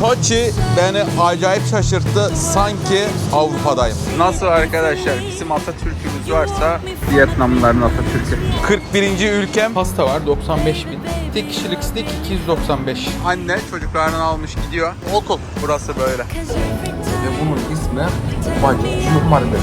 Hoçi beni acayip şaşırttı. Sanki Avrupa'dayım. Nasıl arkadaşlar? Bizim Atatürk'ümüz varsa Vietnamlıların Atatürk'ü. 41. ülkem. Pasta var 95 bin. Tek kişilik steak 295. Anne çocuklarını almış gidiyor. Okul. Burası böyle. Ve bunun ismi Bacı Cumhurbaşkanı.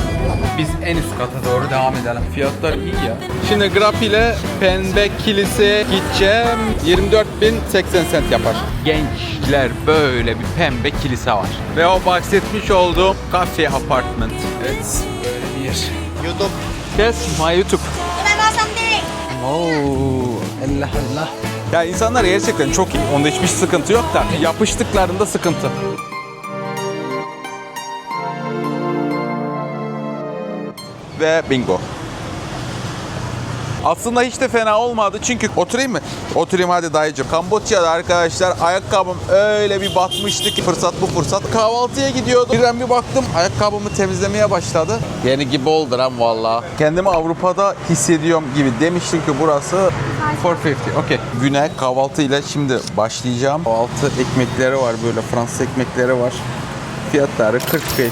Biz en üst kata doğru devam edelim. Fiyatlar iyi ya. Şimdi Grab ile Pembe Kiliseye gideceğim. 24.080 cent yapar. Gençler böyle bir pembe kilise var. Ve o bahsetmiş olduğum cafe apartment. Evet böyle bir yer. YouTube. Yes, my YouTube. Oo, Allah Allah. Ya insanlar gerçekten çok iyi. Onda hiçbir sıkıntı yok da yapıştıklarında sıkıntı. Ve bingo. Aslında hiç de fena olmadı çünkü oturayım mı? Oturayım hadi dayıcım. Kamboçya'da arkadaşlar ayakkabım öyle bir batmıştı ki fırsat bu fırsat. Kahvaltıya gidiyordu. Birden bir baktım ayakkabımı temizlemeye başladı. Yeni gibi oldu lan valla. Kendimi Avrupa'da hissediyorum gibi demiştim ki burası 450. Okey. Güne kahvaltıyla şimdi başlayacağım. Kahvaltı ekmekleri var böyle Fransız ekmekleri var. Fiyatları 45,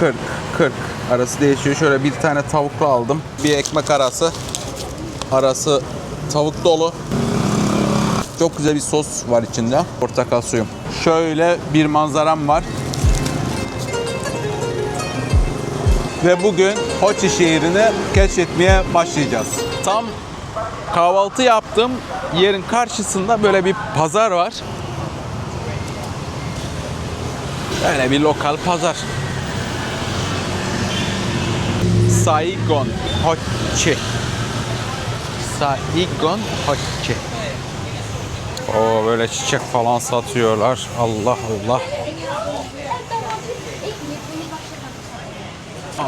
40, 40 arası değişiyor. Şöyle bir tane tavuklu aldım. Bir ekmek arası. Arası tavuk dolu. Çok güzel bir sos var içinde. Portakal suyum. Şöyle bir manzaram var. Ve bugün Hoçi şehrini keşfetmeye başlayacağız. Tam kahvaltı yaptım. Yerin karşısında böyle bir pazar var. Böyle bir lokal pazar. Saigon Hochi. Saigon Hochi. O böyle çiçek falan satıyorlar. Allah Allah.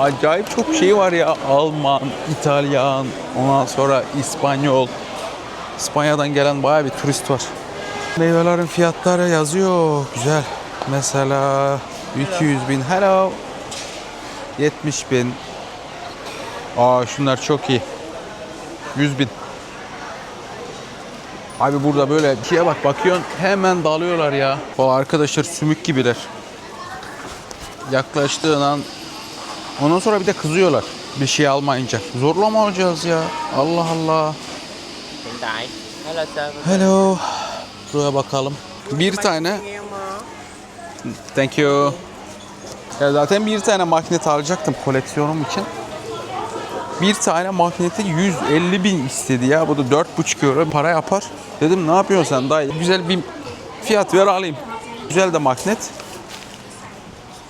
Acayip çok şey var ya. Alman, İtalyan, ondan sonra İspanyol. İspanya'dan gelen bayağı bir turist var. Meyvelerin fiyatları yazıyor. Güzel. Mesela 200 bin. Hello. 70 bin. Aa şunlar çok iyi. 100 bin. Abi burada böyle şeye bak bakıyorsun hemen dalıyorlar ya. O arkadaşlar sümük gibiler. Yaklaştığın an ondan sonra bir de kızıyorlar bir şey almayınca. Zorla mı alacağız ya? Allah Allah. Hello. Buraya bakalım. Bir tane. Thank you. Ya zaten bir tane magnet alacaktım koleksiyonum için. Bir tane magneti 150 bin istedi ya. Bu da 4,5 euro para yapar. Dedim ne yapıyorsun sen dayı? Güzel bir fiyat ver alayım. Güzel de magnet.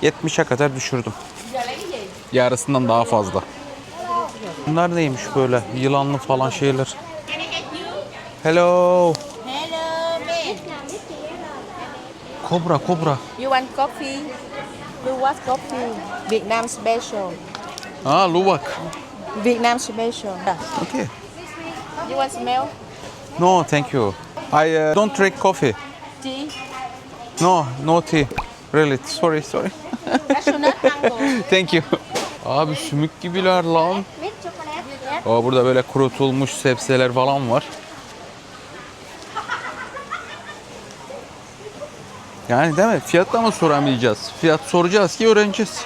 70'e kadar düşürdüm. Yarısından daha fazla. Bunlar neymiş böyle? Yılanlı falan şeyler. Hello. Hello. Kobra kobra. You want coffee? Want coffee? Vietnam special. Aa luvak. Vietnam special. Okay. You want smell? No, thank you. I uh, don't drink coffee. Tea? No, no tea. Really, sorry, sorry. Thank you. Abi sümük gibiler lan. Aa, burada böyle kurutulmuş sebzeler falan var. Yani değil mi? Fiyat da mı soramayacağız? Fiyat soracağız ki öğreneceğiz.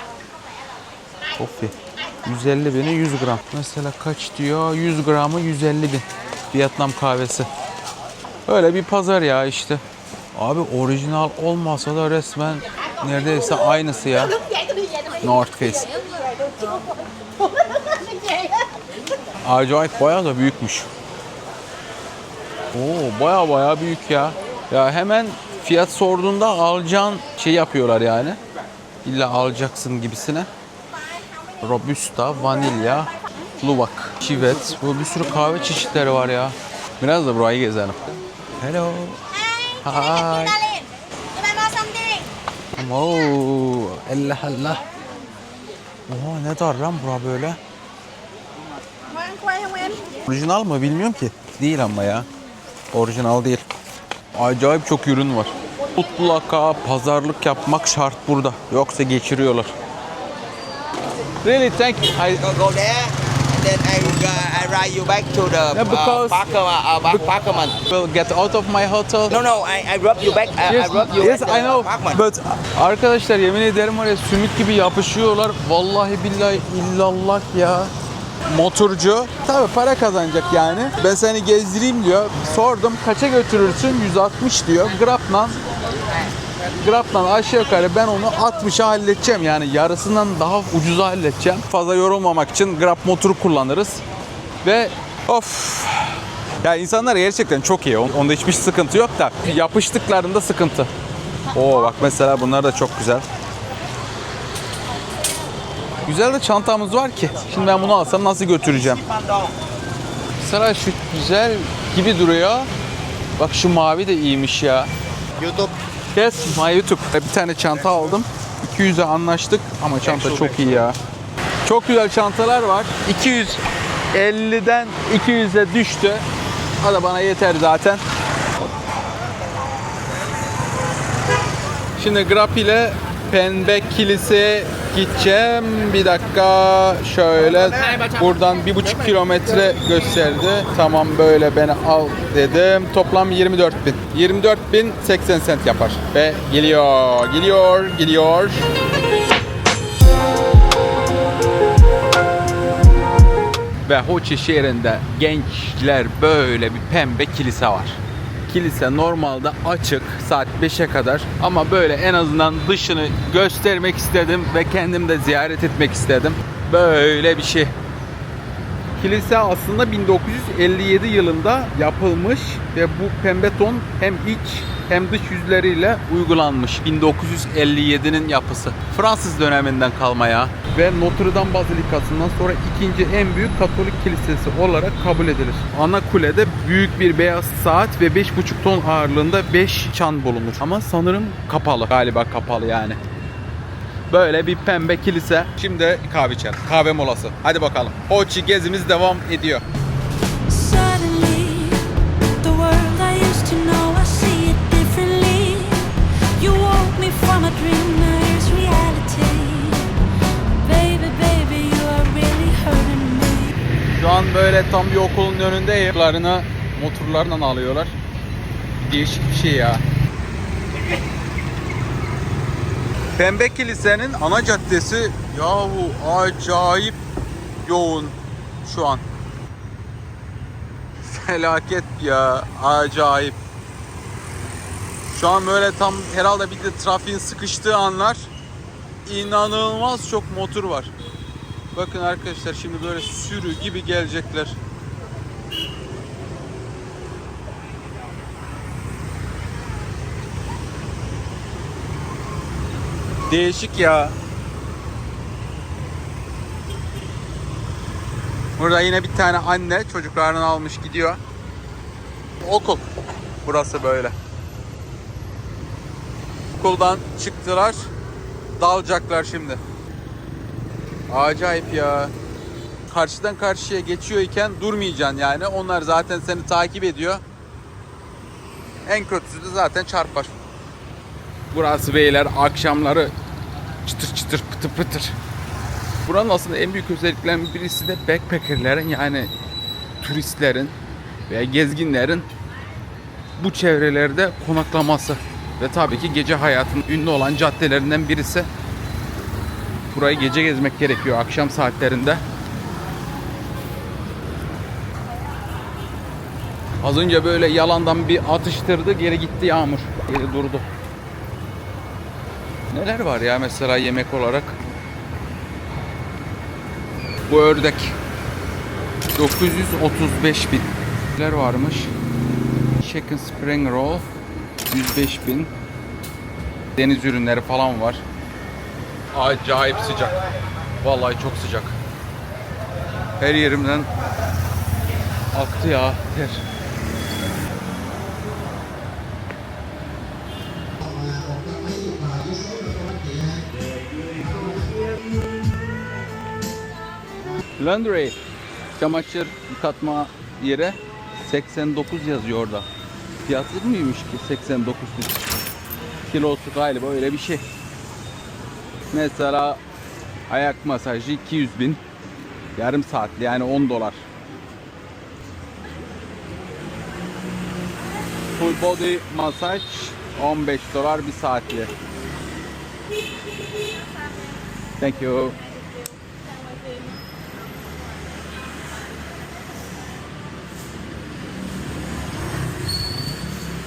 Kofi. 150 bini 100 gram. Mesela kaç diyor? 100 gramı 150 bin. Vietnam kahvesi. Öyle bir pazar ya işte. Abi orijinal olmasa da resmen neredeyse aynısı ya. North Face. Acayip bayağı da büyükmüş. Oo bayağı bayağı büyük ya. Ya hemen fiyat sorduğunda alacağın şey yapıyorlar yani. İlla alacaksın gibisine. Robusta, vanilya, luvak, çivet. Bu bir sürü kahve çeşitleri var ya. Biraz da burayı gezelim. Hello. Hi. Đi. Oo, Allah Allah. Oha ne dar lan bura böyle. Orijinal mı bilmiyorum ki. Değil ama ya. Orijinal değil. Acayip çok ürün var. Mutlaka pazarlık yapmak şart burada. Yoksa geçiriyorlar. Really thank you. I go there. then I uh, I ride you back to the Yeah, because- uh, Parker uh, uh, apartment. Will get out of my hotel. No, no, I, I drop you back. Uh, Yes, I drop you yes the I know. apartment. But arkadaşlar yemin ederim oraya sümük gibi yapışıyorlar. Vallahi billahi illallah ya. Motorcu tabi para kazanacak yani. Ben seni gezdireyim diyor. Sordum kaça götürürsün? 160 diyor. Grab'la Grab'la aşağı yukarı ben onu 60'a halledeceğim. Yani yarısından daha ucuza halledeceğim. Fazla yorulmamak için Grab motoru kullanırız. Ve of ya insanlar gerçekten çok iyi. Onda hiçbir sıkıntı yok da yapıştıklarında sıkıntı. Oo bak mesela bunlar da çok güzel. Güzel de çantamız var ki. Şimdi ben bunu alsam nasıl götüreceğim? Mesela şu güzel gibi duruyor. Bak şu mavi de iyiymiş ya. YouTube. Yes, my YouTube. Bir tane çanta aldım. 200'e anlaştık ama çanta çok iyi ya. Çok güzel çantalar var. 250'den 200'e düştü. O da bana yeter zaten. Şimdi Grab ile Pembe Kiliseye gideceğim. Bir dakika şöyle buradan bir buçuk kilometre gösterdi. Tamam böyle beni al dedim. Toplam 24 bin. 24 bin 80 sent yapar. Ve geliyor, geliyor, geliyor. Ve Ho Chi şehrinde gençler böyle bir pembe kilise var. Kilise normalde açık saat 5'e kadar ama böyle en azından dışını göstermek istedim ve kendim de ziyaret etmek istedim. Böyle bir şey. Kilise aslında 1957 yılında yapılmış ve bu pembe ton hem iç hem dış yüzleriyle uygulanmış. 1957'nin yapısı. Fransız döneminden kalma ya. Ve Notre Dame Bazilikası'ndan sonra ikinci en büyük Katolik kilisesi olarak kabul edilir. Ana kulede büyük bir beyaz saat ve 5,5 ton ağırlığında 5 çan bulunur. Ama sanırım kapalı. Galiba kapalı yani. Böyle bir pembe kilise. Şimdi kahve içelim. Kahve molası. Hadi bakalım. Ho Chi gezimiz devam ediyor. Suddenly, the world I used to know, an böyle tam bir okulun önündeyim. Motorlarını motorlarla alıyorlar. Değişik bir şey ya. Pembe Kilise'nin ana caddesi yahu acayip yoğun şu an. Felaket ya acayip. Şu an böyle tam herhalde bir de trafiğin sıkıştığı anlar inanılmaz çok motor var. Bakın arkadaşlar şimdi böyle sürü gibi gelecekler. Değişik ya. Burada yine bir tane anne çocuklarını almış gidiyor. Okul. Burası böyle. Okuldan çıktılar. Dalacaklar şimdi. Acayip ya. Karşıdan karşıya geçiyor iken durmayacaksın yani. Onlar zaten seni takip ediyor. En kötüsü de zaten çarpar. Burası beyler akşamları çıtır çıtır pıtır pıtır. Buranın aslında en büyük özelliklerinden birisi de backpackerlerin yani turistlerin veya gezginlerin bu çevrelerde konaklaması. Ve tabii ki gece hayatının ünlü olan caddelerinden birisi. Burayı gece gezmek gerekiyor akşam saatlerinde. Az önce böyle yalandan bir atıştırdı geri gitti yağmur. Geri durdu. Neler var ya mesela yemek olarak? Bu ördek. 935 bin. Neler varmış? Chicken spring roll 105 bin. Deniz ürünleri falan var. Acayip sıcak. Vallahi çok sıcak. Her yerimden aktı ya ter. Laundry çamaşır yıkatma yere 89 yazıyor orada. Fiyatı mıymış ki 89 bin? Kilosu galiba öyle bir şey. Mesela ayak masajı 200 bin. Yarım saatli yani 10 dolar. Full body masaj 15 dolar bir saatli. Thank you.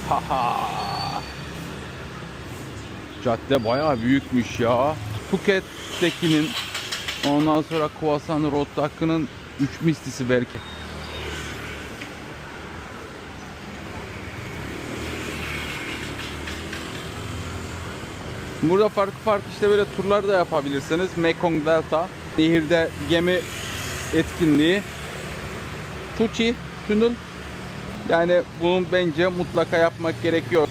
Haha. Cadde bayağı büyükmüş ya. Phuket'tekinin ondan sonra Kuasan Road'dakinin 3 mislisi belki. Burada farklı farklı işte böyle turlar da yapabilirsiniz. Mekong Delta, nehirde gemi etkinliği, Tuchi, Tünül. Yani bunun bence mutlaka yapmak gerekiyor.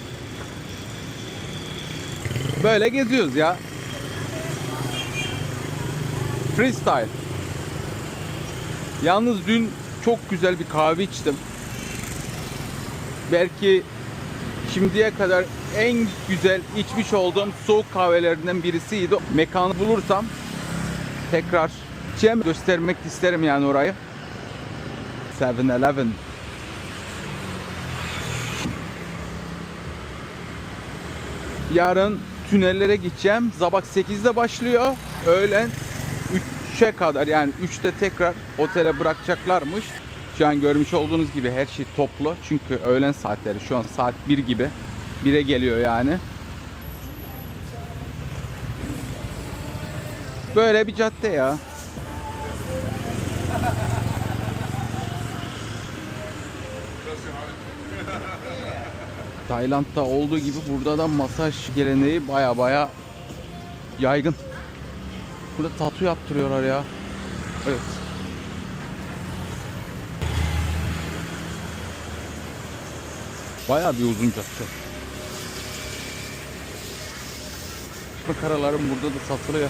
Böyle geziyoruz ya. Freestyle. Yalnız dün çok güzel bir kahve içtim. Belki şimdiye kadar en güzel içmiş olduğum soğuk kahvelerinden birisiydi. Mekanı bulursam tekrar içeceğim. Göstermek isterim yani orayı. 7-Eleven. Yarın tünellere gideceğim. Zabak 8'de başlıyor. Öğlen 3'e kadar yani 3'te tekrar otele bırakacaklarmış. Şu an görmüş olduğunuz gibi her şey toplu. Çünkü öğlen saatleri şu an saat 1 gibi. 1'e geliyor yani. Böyle bir cadde ya. Tayland'da olduğu gibi burada da masaj geleneği baya baya yaygın. Burada tatu yaptırıyorlar ya. Evet. Baya bir uzun cadde. Makaralarım burada da satılıyor.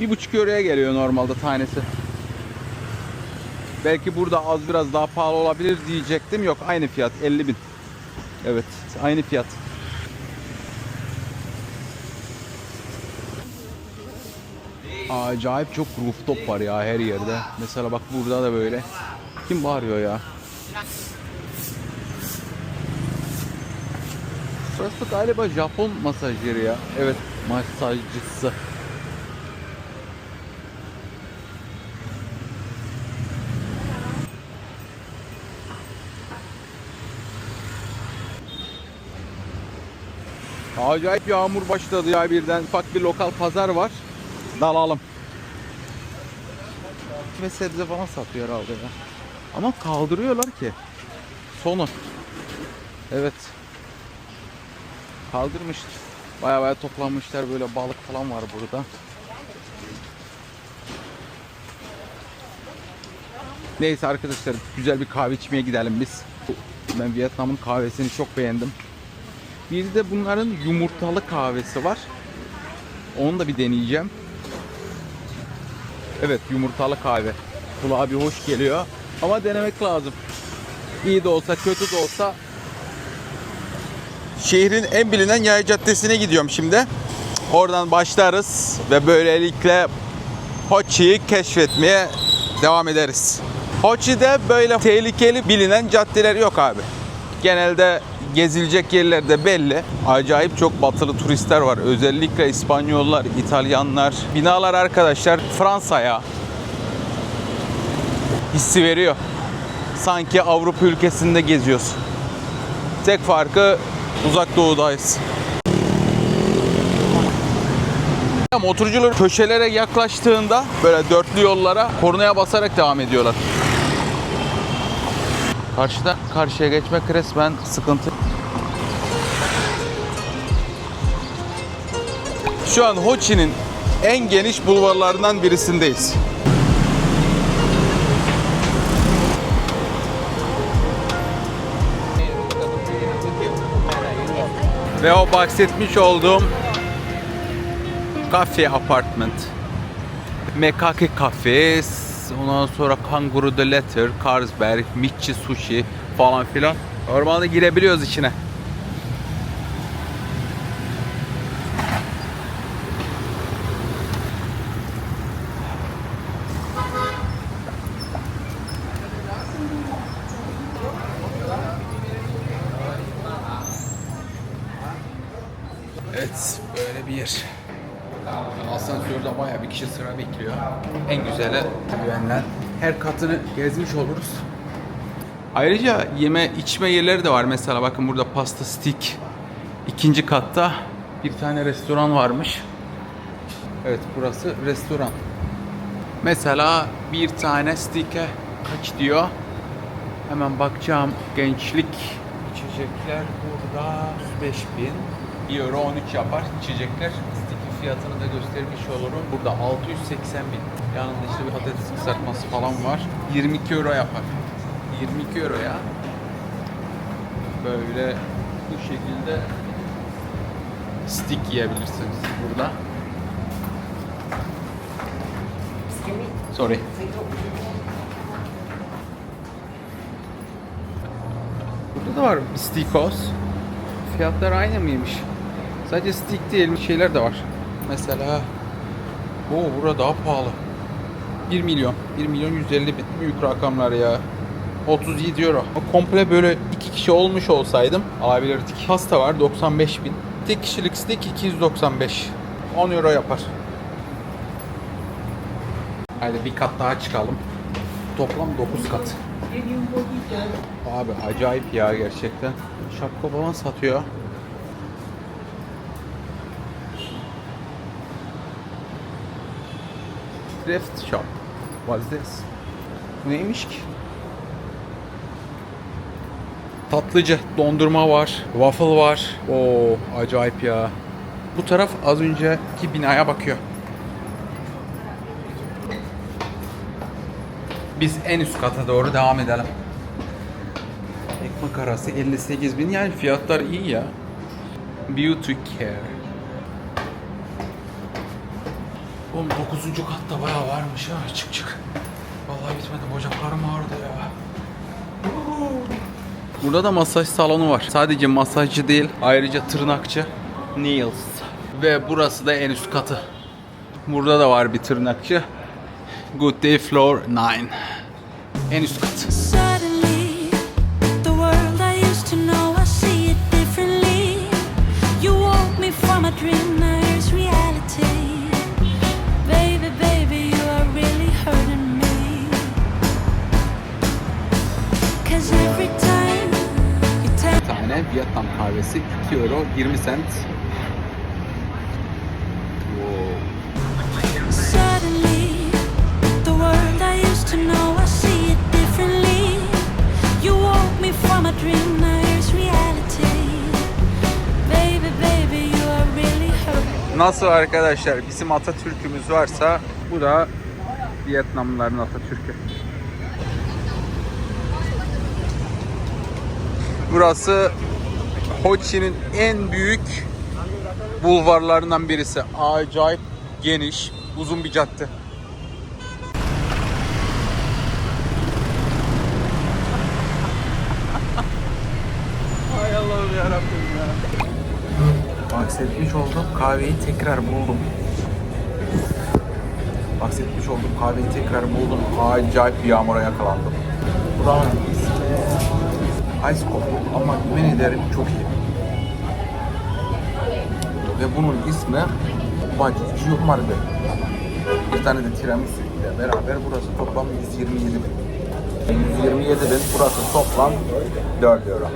Bir buçuk euroya geliyor normalde tanesi. Belki burada az biraz daha pahalı olabilir diyecektim. Yok aynı fiyat 50 bin. Evet aynı fiyat. Acayip çok rooftop var ya her yerde. Mesela bak burada da böyle. Kim bağırıyor ya? Burası galiba Japon masajyeri ya. Evet masajcısı. Acayip yağmur başladı ya birden. Ufak bir lokal pazar var. Dalalım. Ve sebze falan satıyor herhalde ya. Ama kaldırıyorlar ki. Sonu. Evet. Kaldırmışlar. Baya baya toplanmışlar böyle balık falan var burada. Neyse arkadaşlar güzel bir kahve içmeye gidelim biz. Ben Vietnam'ın kahvesini çok beğendim. Bir de bunların yumurtalı kahvesi var. Onu da bir deneyeceğim. Evet yumurtalı kahve. Kulağa bir hoş geliyor. Ama denemek lazım. İyi de olsa kötü de olsa. Şehrin en bilinen yaya caddesine gidiyorum şimdi. Oradan başlarız ve böylelikle Ho Chi'yi keşfetmeye devam ederiz. Ho Chi'de böyle tehlikeli bilinen caddeler yok abi. Genelde gezilecek yerler de belli. Acayip çok batılı turistler var. Özellikle İspanyollar, İtalyanlar. Binalar arkadaşlar Fransa'ya hissi veriyor. Sanki Avrupa ülkesinde geziyoruz. Tek farkı uzak doğudayız. Motorcular köşelere yaklaştığında böyle dörtlü yollara kornaya basarak devam ediyorlar. Karşıda karşıya geçmek resmen sıkıntı. Şu an Ho Chi'nin en geniş bulvarlarından birisindeyiz. Ve o bahsetmiş olduğum Cafe Apartment. Mekake Cafe, ondan sonra Kanguru The Letter, Carlsberg, Michi Sushi falan filan. Normalde girebiliyoruz içine. Evet, böyle bir yer. Asansörde bayağı bir kişi sıra bekliyor. En güzeli güvenden her katını gezmiş oluruz. Ayrıca yeme içme yerleri de var. Mesela bakın burada pasta stick. İkinci katta bir tane restoran varmış. Evet burası restoran. Mesela bir tane stick'e kaç diyor? Hemen bakacağım. Gençlik içecekler burada 105 bin. 1 euro 13 yapar. İçecekler fiyatını da göstermiş olurum. Burada 680 bin. Yanında işte bir patates kızartması falan var. 22 euro yapar. 22 euro ya. Böyle bu şekilde stick yiyebilirsiniz burada. Sorry. Burada da var stikos. Fiyatlar aynı mıymış? Sadece stick değil şeyler de var. Mesela o burada daha pahalı. 1 milyon. 1 milyon 150 bin. Büyük rakamlar ya. 37 euro. Komple böyle iki kişi olmuş olsaydım alabilirdik. Pasta var 95 bin. Tek kişilik steak 295. 10 euro yapar. Hadi bir kat daha çıkalım. Toplam 9 kat. Abi acayip ya gerçekten. Şapka falan satıyor. Thrift shop. What's this? Bu neymiş ki? Tatlıcı dondurma var, waffle var. Oo acayip ya. Bu taraf az önceki binaya bakıyor. Biz en üst kata doğru devam edelim. Ekmek arası 58 bin yani fiyatlar iyi ya. Beauty Care. Oğlum 9. katta bayağı varmış ha çık çık. Vallahi bitmedi bacaklarım ağrıdı ya. Burada da masaj salonu var. Sadece masajcı değil ayrıca tırnakçı. Nails. Ve burası da en üst katı. Burada da var bir tırnakçı. Good Day Floor 9. En üst kat. Baby, baby, you are really hurting. Nasıl arkadaşlar bizim Atatürk'ümüz varsa bu da Vietnamlıların Atatürk'ü. Burası Ho Chi'nin en büyük bulvarlarından birisi. Acayip geniş, uzun bir cadde. Hay Allah'ım yarabbim ya. Bahsetmiş olduğum kahveyi tekrar buldum. Bahsetmiş olduğum kahveyi tekrar buldum. Acayip bir yağmura yakalandım. Buranın ismi Ice Coffee ama yemin ederim çok iyi. Ve bunun ismi Bacı Marbe. Bir tane de tiramisu ile beraber burası toplam 127 bin. 127 bin burası toplam 4 euro.